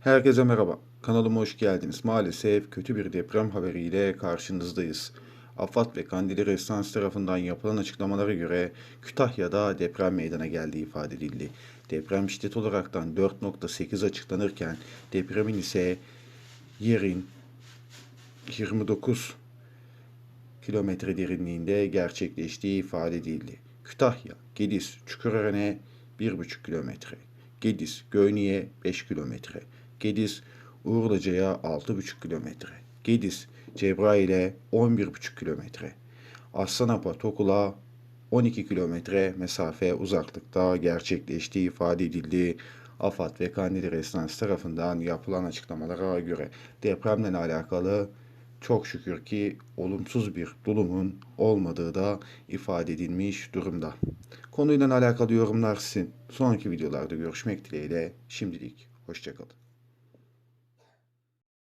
Herkese merhaba. Kanalıma hoş geldiniz. Maalesef kötü bir deprem haberiyle karşınızdayız. AFAD ve Kandili Residans tarafından yapılan açıklamalara göre Kütahya'da deprem meydana geldiği ifade edildi. Deprem şiddet olaraktan 4.8 açıklanırken depremin ise yerin 29 kilometre derinliğinde gerçekleştiği ifade edildi. Kütahya, Gediz, Çukurören'e 1,5 kilometre. Gediz, Göyni'ye 5 kilometre. Gediz, Uğurluca'ya 6,5 kilometre. Gediz, Cebrail'e 11,5 kilometre. Aslanapa, Tokul'a 12 kilometre mesafe uzaklıkta gerçekleştiği ifade edildi. AFAD ve Kandili Residans tarafından yapılan açıklamalara göre depremle alakalı çok şükür ki olumsuz bir durumun olmadığı da ifade edilmiş durumda. Konuyla alakalı yorumlar sizin. Sonraki videolarda görüşmek dileğiyle şimdilik hoşçakalın.